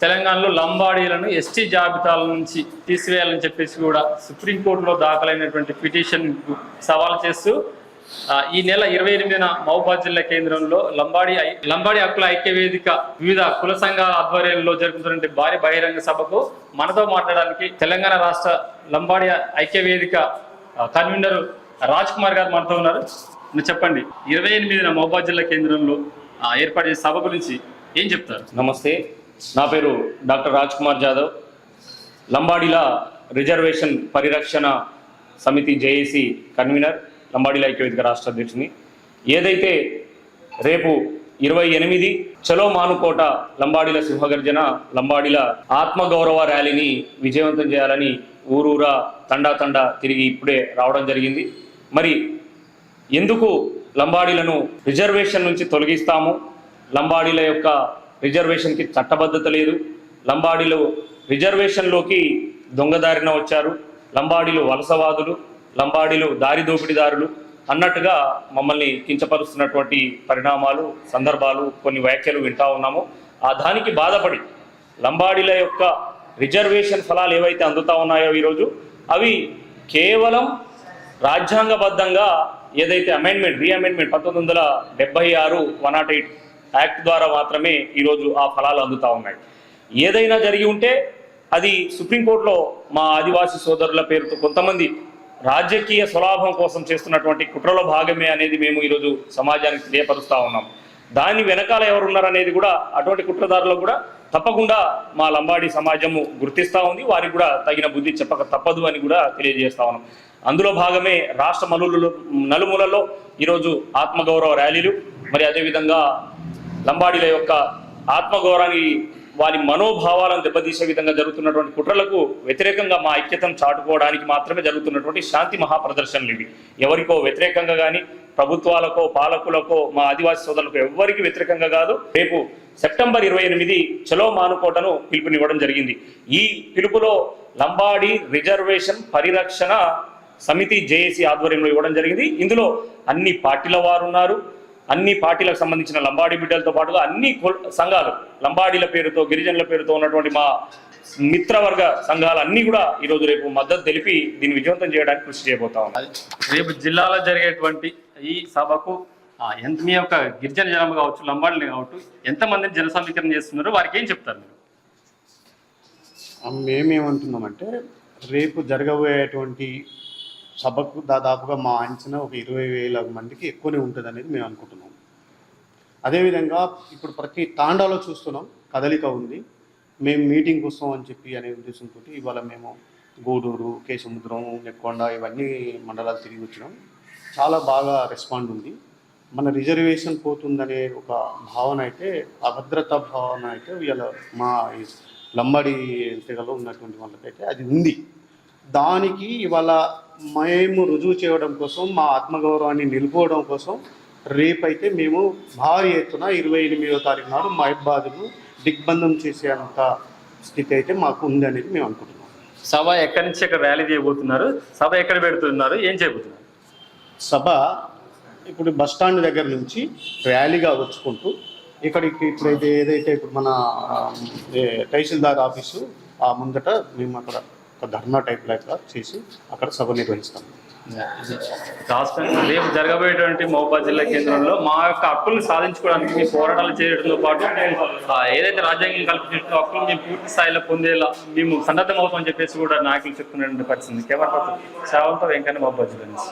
తెలంగాణలో లంబాడీలను ఎస్టీ జాబితాల నుంచి తీసివేయాలని చెప్పేసి కూడా సుప్రీంకోర్టులో దాఖలైనటువంటి పిటిషన్ సవాల్ చేస్తూ ఈ నెల ఇరవై ఎనిమిదిన మహబాద్ జిల్లా కేంద్రంలో లంబాడి లంబాడి హక్కుల ఐక్య వేదిక వివిధ కుల సంఘాల ఆధ్వర్యంలో జరుగుతున్నటువంటి భారీ బహిరంగ సభకు మనతో మాట్లాడడానికి తెలంగాణ రాష్ట్ర లంబాడి ఐక్య వేదిక కన్వీనర్ రాజ్ కుమార్ గారు మనతో ఉన్నారు. చెప్పండి ఇరవై ఎనిమిదిన మహబాద్ జిల్లా కేంద్రంలో ఏర్పాటు చేసే సభ గురించి ఏం చెప్తారు? నమస్తే. నా పేరు డాక్టర్ రాజ్ కుమార్ జాదవ్. లంబాడీల రిజర్వేషన్ పరిరక్షణ సమితి జేఏసీ కన్వీనర్. లంబాడీల ఐక్యవేదిక రాష్ట్ర అధ్యక్షుని. ఏదైతే రేపు ఇరవై ఎనిమిది చలో మానుకోట లంబాడీల సింహగర్జన లంబాడీల ఆత్మగౌరవ ర్యాలీని విజయవంతం చేయాలని ఊరూరా తండా తండా తిరిగి ఇప్పుడే రావడం జరిగింది. మరి ఎందుకు లంబాడీలను రిజర్వేషన్ నుంచి తొలగిస్తాము? లంబాడీల యొక్క రిజర్వేషన్కి చట్టబద్ధత లేదు. లంబాడీలో రిజర్వేషన్లోకి దొంగదారిన వచ్చారు. లంబాడీలు వలసవాదులు లంబాడీలు దారి దోపిడీదారులు అన్నట్టుగా మమ్మల్ని కించపరుస్తున్నటువంటి పరిణామాలు సందర్భాలు కొన్ని వ్యాఖ్యలు వింటా ఉన్నాము. ఆ దానికి బాధపడి లంబాడీల యొక్క రిజర్వేషన్ ఫలాలు ఏవైతే అందుతా ఉన్నాయో ఈరోజు అవి కేవలం రాజ్యాంగబద్ధంగా ఏదైతే అమెండ్మెంట్ రీ అమెండ్మెంట్ పంతొమ్మిది వందల డెబ్బై ఆరు వన్ నాట్ ఎయిట్ యాక్ట్ ద్వారా మాత్రమే ఈరోజు ఆ ఫలాలు అందుతా ఉన్నాయి. ఏదైనా జరిగి ఉంటే అది సుప్రీంకోర్టులో మా ఆదివాసీ సోదరుల పేరుతో కొంతమంది రాజకీయ స్వలాభం కోసం చేస్తున్నటువంటి కుట్రలో భాగమే అనేది మేము ఈరోజు సమాజానికి తెలియపరుస్తూ ఉన్నాం. దాని వెనకాల ఎవరున్నారనేది కూడా అటువంటి కుట్రదారులకు కూడా తప్పకుండా మా లంబాడి సమాజము గుర్తిస్తూ ఉంది. వారికి కూడా తగిన బుద్ధి చెప్పక తప్పదు అని కూడా తెలియజేస్తా ఉన్నాం. అందులో భాగమే రాష్ట్ర మలులలో నలుమూలలో ఈరోజు ఆత్మగౌరవ ర్యాలీలు. మరి అదేవిధంగా లంబాడీల యొక్క ఆత్మగౌరవాన్ని వారి మనోభావాలను దెబ్బతీసే విధంగా జరుగుతున్నటువంటి కుట్రలకు వ్యతిరేకంగా మా ఐక్యతను చాటుకోవడానికి మాత్రమే జరుగుతున్నటువంటి శాంతి మహాప్రదర్శనలు ఇవి. ఎవరికో వ్యతిరేకంగా కానీ ప్రభుత్వాలకో పాలకులకో మా ఆదివాసీ సోదరులకు ఎవరికి వ్యతిరేకంగా కాదు. రేపు సెప్టెంబర్ ఇరవై ఎనిమిది చలో మానుకోటను పిలుపునివ్వడం జరిగింది. ఈ పిలుపులో లంబాడి రిజర్వేషన్ పరిరక్షణ సమితి జేఏసీ ఆధ్వర్యంలో ఇవ్వడం జరిగింది. ఇందులో అన్ని పార్టీల వారు ఉన్నారు. అన్ని పార్టీలకు సంబంధించిన లంబాడి బిడ్డలతో పాటుగా అన్ని కుల- సంఘాలు లంబాడీల పేరుతో గిరిజనుల పేరుతో ఉన్నటువంటి మా మిత్రవర్గ సంఘాలు అన్ని కూడా ఈరోజు రేపు మద్దతు తెలిపి దీన్ని విజయవంతం చేయడానికి కృషి చేయబోతా ఉన్నాం. రేపు జిల్లాలో జరిగేటువంటి ఈ సభకు ఎంత మీ యొక్క గిరిజన జనం కావచ్చు లంబాడీలు కావచ్చు ఎంతమందిని జన సమీకరణ చేస్తున్నారు వారికి ఏం చెప్తారు మీరు? మేమేమంటున్నామంటే రేపు జరగబోయేటువంటి సభకు దాదాపుగా మా అంచనా ఒక ఇరవై వేల మందికి ఎక్కువనే ఉంటుంది అనేది మేము అనుకుంటున్నాం. అదేవిధంగా ఇప్పుడు ప్రతి తాండాలో చూస్తున్నాం కదలిక ఉంది. మేము మీటింగ్ వస్తాం అని చెప్పి అనే ఉద్దేశంతో ఇవాళ మేము గూడూరు కేసముద్రం నెక్కొండ ఇవన్నీ మండలాలు తిరిగి వచ్చినాం. చాలా బాగా రెస్పాండ్ ఉంది. మన రిజర్వేషన్ పోతుందనే ఒక భావన అయితే అభద్రతా భావన అయితే ఇవాళ మా లంబాడి తెగలో ఉన్నటువంటి వాళ్ళకైతే అది ఉంది. దానికి ఇవాళ మేము రుజువు చేయడం కోసం మా ఆత్మగౌరవాన్ని నిలుపుకోవడం కోసం రేపైతే మేము భారీ ఎత్తున ఇరవై ఎనిమిదో తారీఖు నాడు మహబాద్ను దిగ్బంధం చేసేంత స్థితి అయితే మాకు ఉంది అనేది మేము అనుకుంటున్నాం. సభ ఎక్కడి నుంచి ఎక్కడ ర్యాలీ చేయబోతున్నారు? సభ ఎక్కడ పెడుతున్నారు? ఏం చేయబోతున్నారు? సభ ఇప్పుడు బస్ స్టాండ్ దగ్గర నుంచి ర్యాలీగా వచ్చుకుంటూ ఇక్కడికి ఇప్పుడైతే ఏదైతే ఇప్పుడు మన తహసీల్దార్ ఆఫీసు ఆ ముందట మేము అక్కడ ఒక ధర్నా టైప్ లాగా చేసి అక్కడ సభ నిర్వహిస్తాం. రాష్ట్రం రేపు జరగబోయేటువంటి మహబాద్ జిల్లా కేంద్రంలో మా యొక్క హక్కులను సాధించుకోవడానికి మీ పోరాటాలు చేయడంతో పాటు మేము ఏదైతే రాజ్యాంగం కల్పించిన హక్కులు మేము పూర్తి స్థాయిలో పొందేలా మేము సన్నద్ధం అవుతామని చెప్పేసి కూడా నాయకులు చెప్తున్నటువంటి పరిస్థితి కెమెరా పర్సన్ వెంకన్న మహబూబాద్ జిల్లా